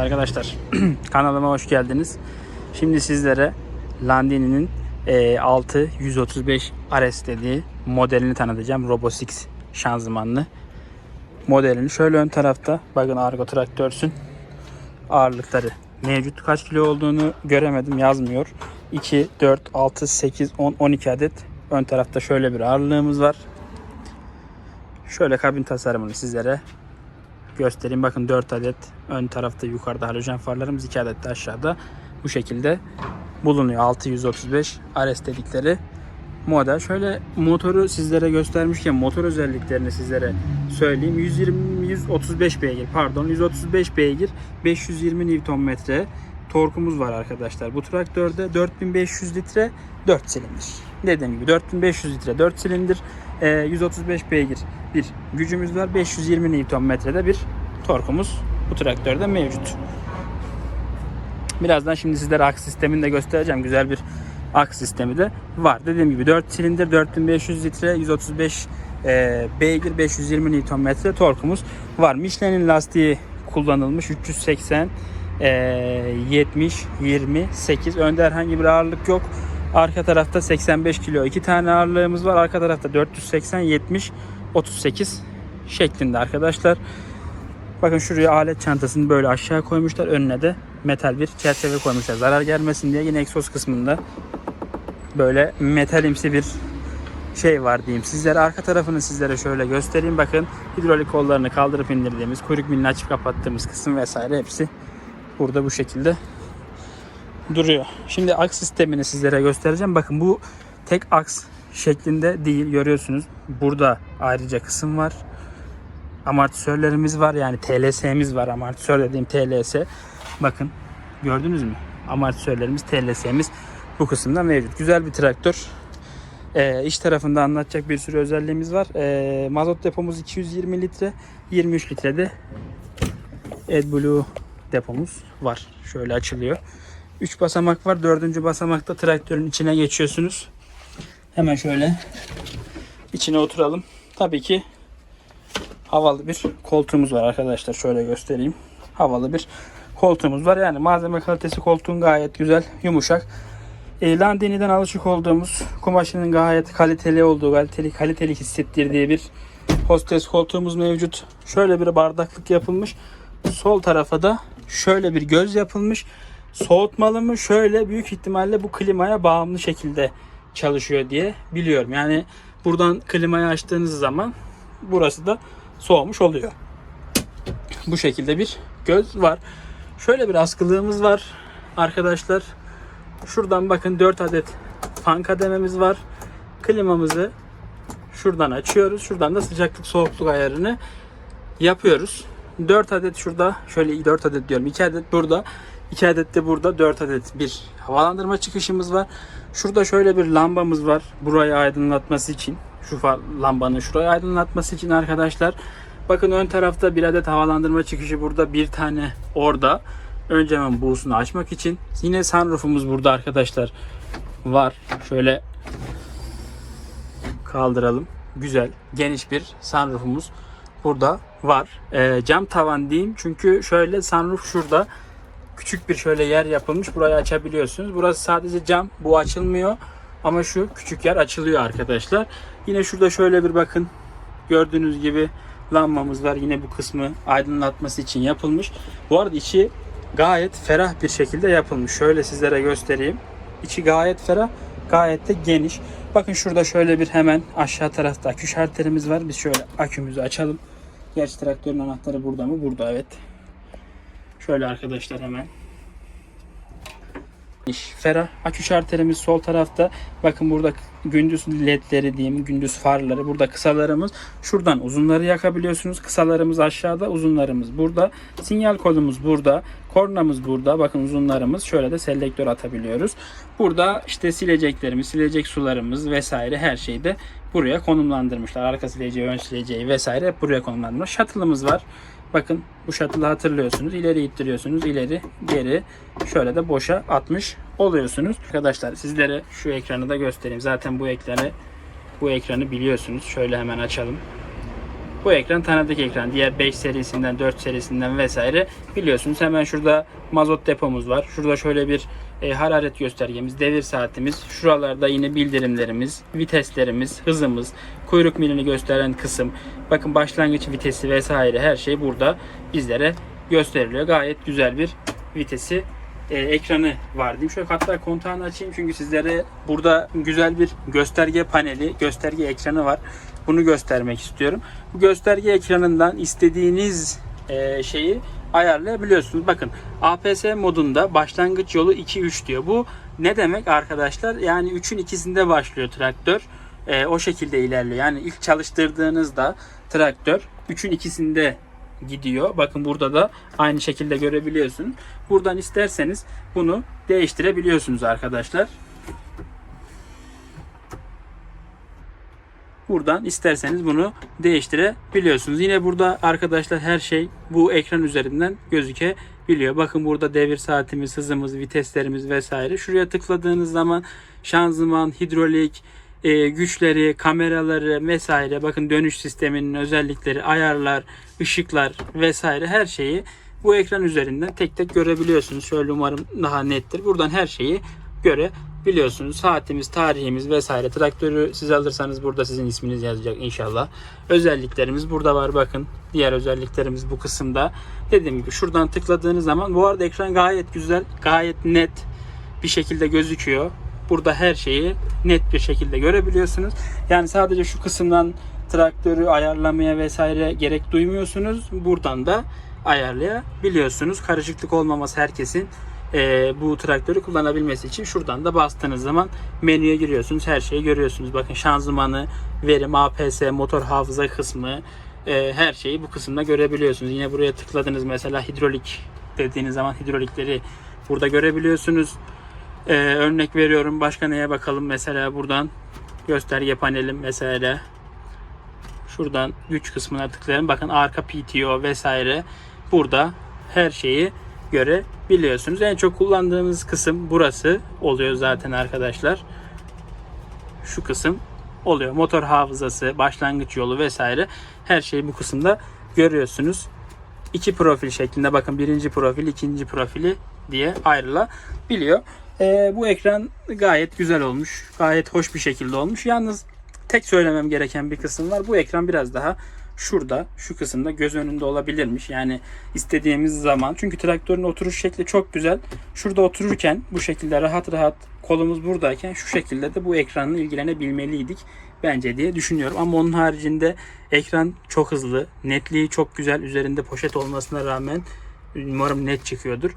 arkadaşlar kanalıma hoş geldiniz. Şimdi sizlere Landini'nin e, 6 135 RS dediği modelini tanıtacağım. Robo 6 şanzımanlı modelini. Şöyle ön tarafta bakın Argo traktörsün ağırlıkları mevcut. Kaç kilo olduğunu göremedim yazmıyor. 2, 4, 6, 8, 10, 12 adet ön tarafta şöyle bir ağırlığımız var. Şöyle kabin tasarımını sizlere göstereyim. Bakın 4 adet ön tarafta yukarıda halojen farlarımız 2 adet de aşağıda bu şekilde bulunuyor. 635 RS dedikleri model. Şöyle motoru sizlere göstermişken motor özelliklerini sizlere söyleyeyim. 120 135 beygir pardon 135 beygir 520 Nm torkumuz var arkadaşlar. Bu traktörde 4500 litre 4 silindir. Dediğim gibi 4500 litre 4 silindir. Ee, 135 beygir bir gücümüz var. 520 Nm'de bir torkumuz bu traktörde mevcut. Birazdan şimdi sizlere aks sistemini de göstereceğim. Güzel bir aks sistemi de var. Dediğim gibi 4 silindir 4500 litre 135 e, beygir 520 Nm torkumuz var. Michelin'in lastiği kullanılmış 380 e, 70 28 önde herhangi bir ağırlık yok. Arka tarafta 85 kilo iki tane ağırlığımız var. Arka tarafta 480 70 38 şeklinde arkadaşlar. Bakın şuraya alet çantasını böyle aşağı koymuşlar. Önüne de metal bir çerçeve koymuşlar. Zarar gelmesin diye yine egzoz kısmında böyle metalimsi bir şey var diyeyim. Sizlere arka tarafını sizlere şöyle göstereyim. Bakın hidrolik kollarını kaldırıp indirdiğimiz, kuyruk milini açıp kapattığımız kısım vesaire hepsi burada bu şekilde duruyor. Şimdi aks sistemini sizlere göstereceğim. Bakın bu tek aks şeklinde değil görüyorsunuz. Burada ayrıca kısım var. Amortisörlerimiz var yani TLS'miz var. Amortisör dediğim TLS. Bakın gördünüz mü? Amortisörlerimiz TLS'miz bu kısımda mevcut. Güzel bir traktör. Ee, iç tarafında anlatacak bir sürü özelliğimiz var. Ee, mazot depomuz 220 litre. 23 litrede AdBlue depomuz var. Şöyle açılıyor. 3 basamak var. 4. basamakta traktörün içine geçiyorsunuz. Hemen şöyle içine oturalım. Tabii ki havalı bir koltuğumuz var arkadaşlar. Şöyle göstereyim. Havalı bir koltuğumuz var. Yani malzeme kalitesi koltuğun gayet güzel, yumuşak. E, Landini'den alışık olduğumuz kumaşının gayet kaliteli olduğu, kaliteli kaliteli hissettirdiği bir hostes koltuğumuz mevcut. Şöyle bir bardaklık yapılmış. Sol tarafa da şöyle bir göz yapılmış. Soğutmalı mı? Şöyle büyük ihtimalle bu klimaya bağımlı şekilde çalışıyor diye biliyorum. Yani buradan klimayı açtığınız zaman burası da soğumuş oluyor. Bu şekilde bir göz var. Şöyle bir askılığımız var arkadaşlar. Şuradan bakın 4 adet fan kadememiz var. Klimamızı şuradan açıyoruz. Şuradan da sıcaklık soğukluk ayarını yapıyoruz. 4 adet şurada şöyle 4 adet diyorum. 2 adet burada. 2 adet de burada. 4 adet bir havalandırma çıkışımız var. Şurada şöyle bir lambamız var. Burayı aydınlatması için. Şu lambanın şurayı aydınlatması için arkadaşlar. Bakın ön tarafta bir adet havalandırma çıkışı burada. Bir tane orada. Önce hemen buğusunu açmak için. Yine sunroofumuz burada arkadaşlar. Var. Şöyle kaldıralım. Güzel, geniş bir sunroofumuz burada var. Ee, cam tavan diyeyim çünkü şöyle sunroof şurada küçük bir şöyle yer yapılmış. Burayı açabiliyorsunuz. Burası sadece cam. Bu açılmıyor. Ama şu küçük yer açılıyor arkadaşlar. Yine şurada şöyle bir bakın. Gördüğünüz gibi lambamız var. Yine bu kısmı aydınlatması için yapılmış. Bu arada içi gayet ferah bir şekilde yapılmış. Şöyle sizlere göstereyim. İçi gayet ferah, gayet de geniş. Bakın şurada şöyle bir hemen aşağı tarafta akü şarterimiz var. Biz şöyle akümüzü açalım. Gerçi traktörün anahtarı burada mı? Burada evet. Şöyle arkadaşlar hemen. Ferah. Akü şarterimiz sol tarafta. Bakın burada gündüz ledleri diyeyim, gündüz farları. Burada kısalarımız. Şuradan uzunları yakabiliyorsunuz. Kısalarımız aşağıda, uzunlarımız burada. Sinyal kolumuz burada. Kornamız burada. Bakın uzunlarımız. Şöyle de selektör atabiliyoruz. Burada işte sileceklerimiz, silecek sularımız vesaire her şeyi de buraya konumlandırmışlar. Arka sileceği, ön sileceği vesaire buraya konumlandırmışlar. Shuttle'ımız var. Bakın bu shuttle'ı hatırlıyorsunuz. İleri ittiriyorsunuz. ileri geri şöyle de boşa atmış oluyorsunuz. Arkadaşlar sizlere şu ekranı da göstereyim. Zaten bu ekranı bu ekranı biliyorsunuz. Şöyle hemen açalım. Bu ekran tanıdık ekran. Diğer 5 serisinden, 4 serisinden vesaire biliyorsunuz. Hemen şurada mazot depomuz var. Şurada şöyle bir e, hararet göstergemiz, devir saatimiz. Şuralarda yine bildirimlerimiz, viteslerimiz, hızımız, kuyruk milini gösteren kısım. Bakın başlangıç vitesi vesaire her şey burada bizlere gösteriliyor. Gayet güzel bir vitesi e, ekranı var diyeyim. Şöyle hatta kontağını açayım çünkü sizlere burada güzel bir gösterge paneli, gösterge ekranı var. Bunu göstermek istiyorum. Bu gösterge ekranından istediğiniz e, şeyi ayarlayabiliyorsunuz. Bakın APS modunda başlangıç yolu 2-3 diyor. Bu ne demek arkadaşlar? Yani 3'ün ikisinde başlıyor traktör. E, o şekilde ilerliyor. Yani ilk çalıştırdığınızda traktör 3'ün ikisinde gidiyor. Bakın burada da aynı şekilde görebiliyorsunuz. Buradan isterseniz bunu değiştirebiliyorsunuz arkadaşlar. Buradan isterseniz bunu değiştirebiliyorsunuz. Yine burada arkadaşlar her şey bu ekran üzerinden gözükebiliyor. Bakın burada devir saatimiz, hızımız, viteslerimiz vesaire. Şuraya tıkladığınız zaman şanzıman, hidrolik, e, güçleri, kameraları vesaire bakın dönüş sisteminin özellikleri, ayarlar, ışıklar vesaire her şeyi bu ekran üzerinden tek tek görebiliyorsunuz. Şöyle umarım daha nettir. Buradan her şeyi görebiliyorsunuz. Saatimiz, tarihimiz vesaire. Traktörü siz alırsanız burada sizin isminiz yazacak inşallah. Özelliklerimiz burada var bakın. Diğer özelliklerimiz bu kısımda. Dediğim gibi şuradan tıkladığınız zaman bu arada ekran gayet güzel, gayet net bir şekilde gözüküyor. Burada her şeyi net bir şekilde görebiliyorsunuz. Yani sadece şu kısımdan traktörü ayarlamaya vesaire gerek duymuyorsunuz. Buradan da ayarlayabiliyorsunuz. Karışıklık olmaması herkesin e, bu traktörü kullanabilmesi için şuradan da bastığınız zaman menüye giriyorsunuz. Her şeyi görüyorsunuz. Bakın şanzımanı, verim, APS, motor hafıza kısmı e, her şeyi bu kısımda görebiliyorsunuz. Yine buraya tıkladınız mesela hidrolik dediğiniz zaman hidrolikleri burada görebiliyorsunuz. Ee, örnek veriyorum başka neye bakalım mesela buradan gösterge panelim mesela şuradan güç kısmına tıklayalım bakın arka PTO vesaire burada her şeyi görebiliyorsunuz en çok kullandığımız kısım burası oluyor zaten arkadaşlar şu kısım oluyor motor hafızası başlangıç yolu vesaire her şeyi bu kısımda görüyorsunuz iki profil şeklinde bakın birinci profil ikinci profili diye ayrılabiliyor. Ee, bu ekran gayet güzel olmuş. Gayet hoş bir şekilde olmuş. Yalnız tek söylemem gereken bir kısım var. Bu ekran biraz daha şurada, şu kısımda göz önünde olabilirmiş. Yani istediğimiz zaman. Çünkü traktörün oturuş şekli çok güzel. Şurada otururken bu şekilde rahat rahat kolumuz buradayken şu şekilde de bu ekranla ilgilenebilmeliydik bence diye düşünüyorum. Ama onun haricinde ekran çok hızlı, netliği çok güzel. Üzerinde poşet olmasına rağmen umarım net çıkıyordur.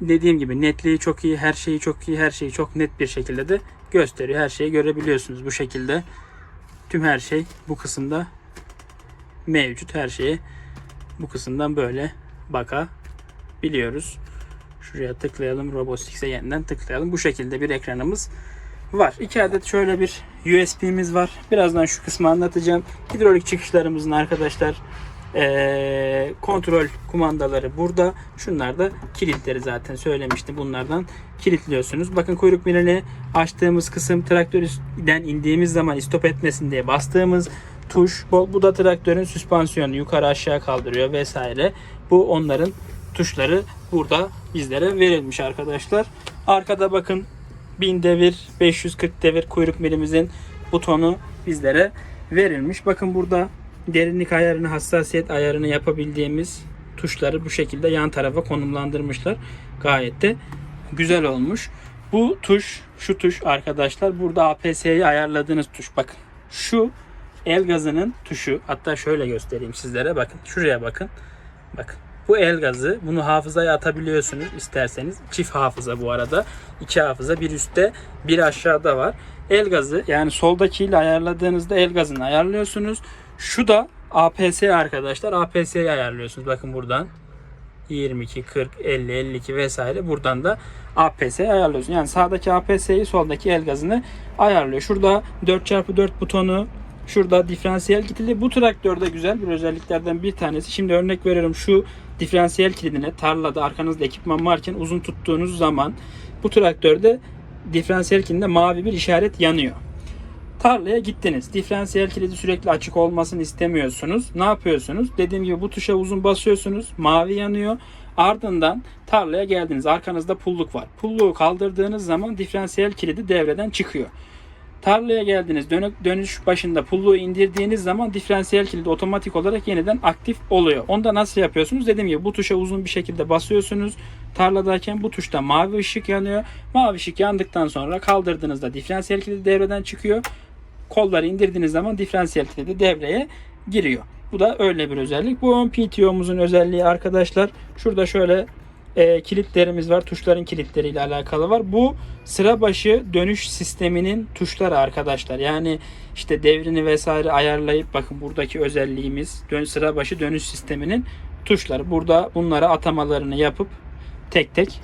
Dediğim gibi netliği çok iyi, her şeyi çok iyi, her şeyi çok net bir şekilde de gösteriyor. Her şeyi görebiliyorsunuz bu şekilde. Tüm her şey bu kısımda mevcut. Her şeye bu kısımdan böyle bakabiliyoruz. Şuraya tıklayalım. Robostix'e yeniden tıklayalım. Bu şekilde bir ekranımız var. İki adet şöyle bir USB'miz var. Birazdan şu kısmı anlatacağım. Hidrolik çıkışlarımızın arkadaşlar eee, kontrol kumandaları burada. Şunlar da kilitleri zaten söylemiştim. Bunlardan kilitliyorsunuz. Bakın kuyruk milini açtığımız kısım traktörden indiğimiz zaman stop etmesin diye bastığımız tuş. Bu, bu da traktörün süspansiyonu yukarı aşağı kaldırıyor vesaire. Bu onların tuşları burada bizlere verilmiş arkadaşlar. Arkada bakın 1000 devir, 540 devir kuyruk milimizin butonu bizlere verilmiş. Bakın burada derinlik ayarını, hassasiyet ayarını yapabildiğimiz tuşları bu şekilde yan tarafa konumlandırmışlar. Gayet de güzel olmuş. Bu tuş, şu tuş arkadaşlar burada APS'yi ayarladığınız tuş. Bakın şu el gazının tuşu. Hatta şöyle göstereyim sizlere. Bakın şuraya bakın. Bakın bu el gazı. Bunu hafızaya atabiliyorsunuz isterseniz. Çift hafıza bu arada. İki hafıza bir üstte bir aşağıda var. El gazı yani soldakiyle ayarladığınızda el gazını ayarlıyorsunuz. Şu da APS arkadaşlar. APS'yi ayarlıyorsunuz. Bakın buradan. 22, 40, 50, 52 vesaire. Buradan da APS'yi ayarlıyorsun. Yani sağdaki APS'yi soldaki el gazını ayarlıyor. Şurada 4x4 butonu Şurada diferansiyel kilidi. Bu traktörde güzel bir özelliklerden bir tanesi. Şimdi örnek veriyorum şu diferansiyel kilidine tarlada arkanızda ekipman varken uzun tuttuğunuz zaman bu traktörde diferansiyel kilidinde mavi bir işaret yanıyor. Tarlaya gittiniz. Diferansiyel kilidi sürekli açık olmasını istemiyorsunuz. Ne yapıyorsunuz? Dediğim gibi bu tuşa uzun basıyorsunuz. Mavi yanıyor. Ardından tarlaya geldiniz. Arkanızda pulluk var. Pulluğu kaldırdığınız zaman diferansiyel kilidi devreden çıkıyor. Tarlaya geldiniz. Dönü- dönüş başında pulluğu indirdiğiniz zaman diferansiyel kilidi otomatik olarak yeniden aktif oluyor. Onda nasıl yapıyorsunuz? Dediğim gibi bu tuşa uzun bir şekilde basıyorsunuz. Tarladayken bu tuşta mavi ışık yanıyor. Mavi ışık yandıktan sonra kaldırdığınızda diferansiyel kilidi devreden çıkıyor. Kolları indirdiğiniz zaman diferansiyel kilidi devreye giriyor. Bu da öyle bir özellik. Bu ön PTO'muzun özelliği arkadaşlar. Şurada şöyle e, kilitlerimiz var. Tuşların kilitleriyle alakalı var. Bu sıra başı dönüş sisteminin tuşları arkadaşlar. Yani işte devrini vesaire ayarlayıp bakın buradaki özelliğimiz dön sıra başı dönüş sisteminin tuşları. Burada bunlara atamalarını yapıp tek tek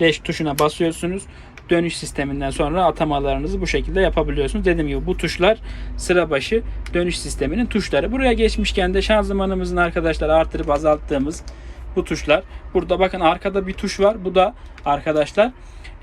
reş tuşuna basıyorsunuz. Dönüş sisteminden sonra atamalarınızı bu şekilde yapabiliyorsunuz. Dediğim gibi bu tuşlar sıra başı dönüş sisteminin tuşları. Buraya geçmişken de şanzımanımızın arkadaşlar artırıp azalttığımız bu tuşlar. Burada bakın arkada bir tuş var. Bu da arkadaşlar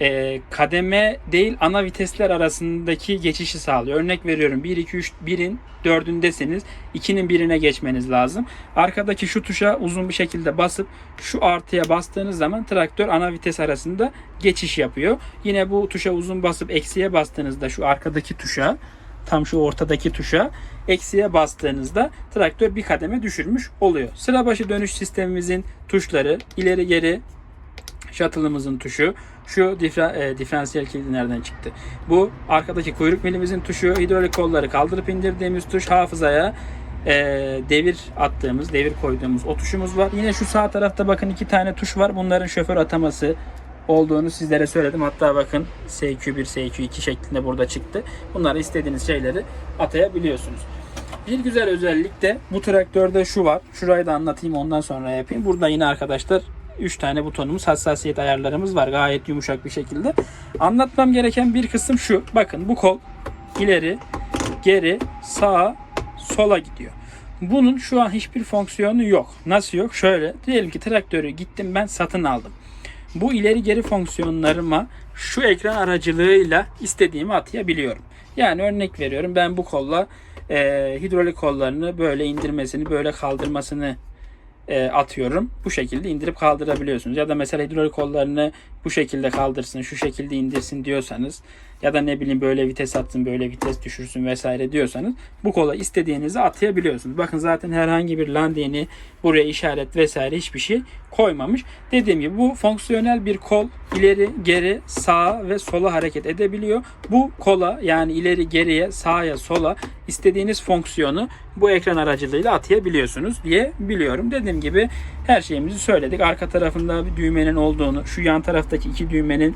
e, kademe değil ana vitesler arasındaki geçişi sağlıyor. Örnek veriyorum 1 2 3 1'in 4'ündesiniz. 2'nin birine geçmeniz lazım. Arkadaki şu tuşa uzun bir şekilde basıp şu artıya bastığınız zaman traktör ana vites arasında geçiş yapıyor. Yine bu tuşa uzun basıp eksiye bastığınızda şu arkadaki tuşa tam şu ortadaki tuşa eksiye bastığınızda traktör bir kademe düşürmüş oluyor. Sıra başı dönüş sistemimizin tuşları ileri geri shuttle'ımızın tuşu şu difra, e, diferansiyel kilidi nereden çıktı? Bu arkadaki kuyruk milimizin tuşu hidrolik kolları kaldırıp indirdiğimiz tuş hafızaya e, devir attığımız, devir koyduğumuz o tuşumuz var. Yine şu sağ tarafta bakın iki tane tuş var. Bunların şoför ataması olduğunu sizlere söyledim. Hatta bakın SQ1, SQ2 şeklinde burada çıktı. Bunları istediğiniz şeyleri atayabiliyorsunuz. Bir güzel özellik de bu traktörde şu var. Şurayı da anlatayım ondan sonra yapayım. Burada yine arkadaşlar 3 tane butonumuz, hassasiyet ayarlarımız var. Gayet yumuşak bir şekilde. Anlatmam gereken bir kısım şu. Bakın bu kol ileri, geri, sağa, sola gidiyor. Bunun şu an hiçbir fonksiyonu yok. Nasıl yok? Şöyle diyelim ki traktörü gittim ben satın aldım. Bu ileri geri fonksiyonlarıma şu ekran aracılığıyla istediğimi atayabiliyorum. Yani örnek veriyorum ben bu kolla e, hidrolik kollarını böyle indirmesini böyle kaldırmasını e, atıyorum. Bu şekilde indirip kaldırabiliyorsunuz. Ya da mesela hidrolik kollarını bu şekilde kaldırsın, şu şekilde indirsin diyorsanız ya da ne bileyim böyle vites atsın, böyle vites düşürsün vesaire diyorsanız bu kola istediğinizi atayabiliyorsunuz. Bakın zaten herhangi bir landini buraya işaret vesaire hiçbir şey koymamış. Dediğim gibi bu fonksiyonel bir kol ileri, geri, sağa ve sola hareket edebiliyor. Bu kola yani ileri, geriye, sağa, sola istediğiniz fonksiyonu bu ekran aracılığıyla atayabiliyorsunuz diye biliyorum. Dediğim gibi her şeyimizi söyledik. Arka tarafında bir düğmenin olduğunu, şu yan taraftaki iki düğmenin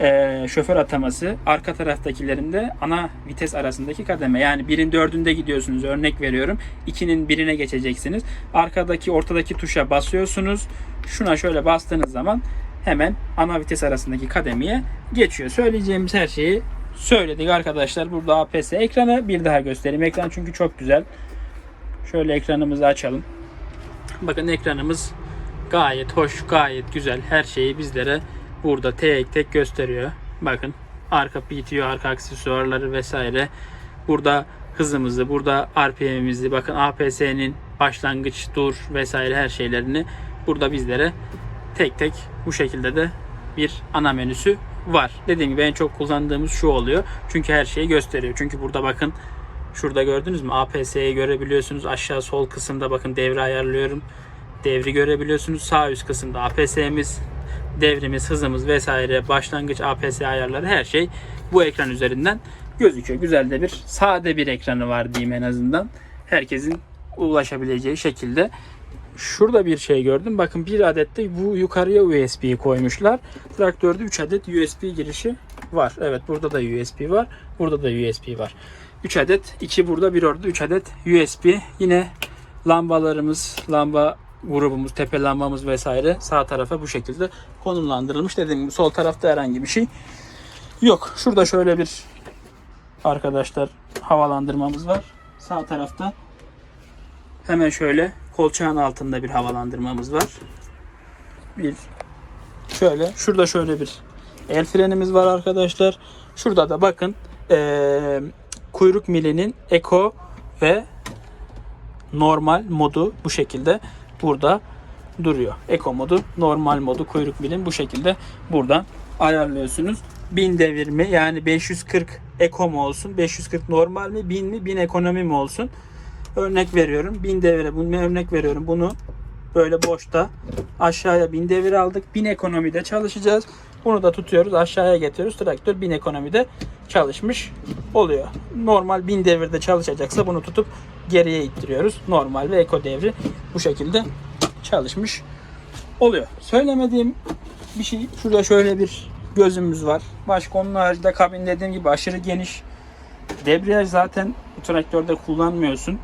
e, şoför ataması, arka taraftakilerin de ana vites arasındaki kademe. Yani birin dördünde gidiyorsunuz örnek veriyorum. İkinin birine geçeceksiniz. Arkadaki ortadaki tuşa basıyorsunuz. Şuna şöyle bastığınız zaman hemen ana vites arasındaki kademeye geçiyor. Söyleyeceğimiz her şeyi söyledik arkadaşlar. Burada APS ekranı bir daha göstereyim. Ekran çünkü çok güzel. Şöyle ekranımızı açalım. Bakın ekranımız gayet hoş, gayet güzel. Her şeyi bizlere burada tek tek gösteriyor. Bakın arka PTO, arka aksesuarları vesaire. Burada hızımızı, burada RPM'imizi, bakın APS'nin başlangıç, dur vesaire her şeylerini burada bizlere tek tek bu şekilde de bir ana menüsü var. Dediğim gibi en çok kullandığımız şu oluyor. Çünkü her şeyi gösteriyor. Çünkü burada bakın şurada gördünüz mü? APS'yi görebiliyorsunuz. Aşağı sol kısımda bakın devre ayarlıyorum. Devri görebiliyorsunuz. Sağ üst kısımda APS'miz, devrimiz, hızımız vesaire, başlangıç APS ayarları her şey bu ekran üzerinden gözüküyor. Güzel de bir sade bir ekranı var diyeyim en azından. Herkesin ulaşabileceği şekilde. Şurada bir şey gördüm. Bakın bir adet de bu yukarıya USB koymuşlar. Traktörde 3 adet USB girişi var. Evet burada da USB var. Burada da USB var. 3 adet. 2 burada bir orada 3 adet USB. Yine lambalarımız, lamba grubumuz, tepe vesaire sağ tarafa bu şekilde konumlandırılmış. Dediğim gibi sol tarafta herhangi bir şey yok. Şurada şöyle bir arkadaşlar havalandırmamız var. Sağ tarafta hemen şöyle kolçağın altında bir havalandırmamız var. Bir şöyle şurada şöyle bir el frenimiz var arkadaşlar. Şurada da bakın e, kuyruk milinin Eco ve normal modu bu şekilde burada duruyor. Eco modu, normal modu, kuyruk milin bu şekilde buradan ayarlıyorsunuz. 1000 devir mi yani 540 Eco mu olsun, 540 normal mi, 1000 mi, 1000 ekonomi mi olsun? Örnek veriyorum. 1000 devire bunu örnek veriyorum. Bunu böyle boşta aşağıya 1000 devir aldık. 1000 ekonomide çalışacağız. Bunu da tutuyoruz aşağıya getiriyoruz. Traktör 1000 ekonomide çalışmış oluyor. Normal 1000 devirde çalışacaksa bunu tutup geriye ittiriyoruz. Normal ve eko devri bu şekilde çalışmış oluyor. Söylemediğim bir şey şurada şöyle bir gözümüz var. Başka onun haricinde kabin dediğim gibi aşırı geniş. Debriyaj zaten bu traktörde kullanmıyorsun.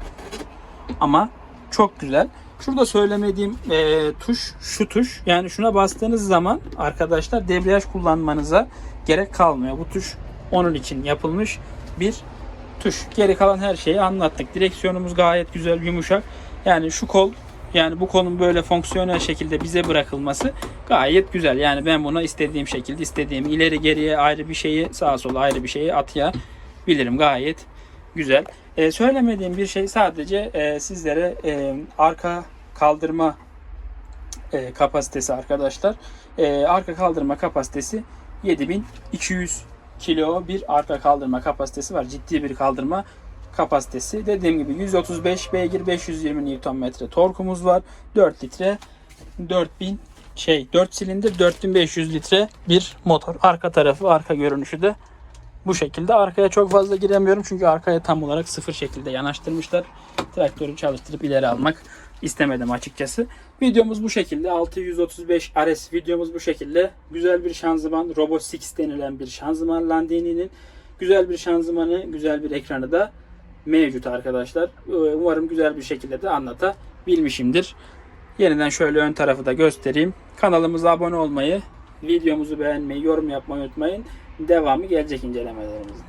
Ama çok güzel. Şurada söylemediğim e, tuş şu tuş. Yani şuna bastığınız zaman arkadaşlar debriyaj kullanmanıza gerek kalmıyor. Bu tuş onun için yapılmış bir tuş. Geri kalan her şeyi anlattık. Direksiyonumuz gayet güzel, yumuşak. Yani şu kol yani bu kolun böyle fonksiyonel şekilde bize bırakılması gayet güzel. Yani ben buna istediğim şekilde istediğim ileri geriye ayrı bir şeyi sağa sola ayrı bir şeyi atayabilirim. Gayet güzel. Ee, söylemediğim bir şey sadece e, sizlere e, arka kaldırma e, kapasitesi arkadaşlar. E, arka kaldırma kapasitesi 7200 kilo bir arka kaldırma kapasitesi var. Ciddi bir kaldırma kapasitesi. Dediğim gibi 135 beygir 520 Nm torkumuz var. 4 litre 4000 şey 4 silindir 4500 litre bir motor. Arka tarafı arka görünüşü de bu şekilde. Arkaya çok fazla giremiyorum çünkü arkaya tam olarak sıfır şekilde yanaştırmışlar. Traktörü çalıştırıp ileri almak istemedim açıkçası. Videomuz bu şekilde. 635 RS videomuz bu şekilde. Güzel bir şanzıman. Robo 6 denilen bir şanzıman Landini'nin. Güzel bir şanzımanı, güzel bir ekranı da mevcut arkadaşlar. Ee, Umarım güzel bir şekilde de anlatabilmişimdir. Yeniden şöyle ön tarafı da göstereyim. Kanalımıza abone olmayı, videomuzu beğenmeyi, yorum yapmayı unutmayın devamı gelecek incelemelerimizin.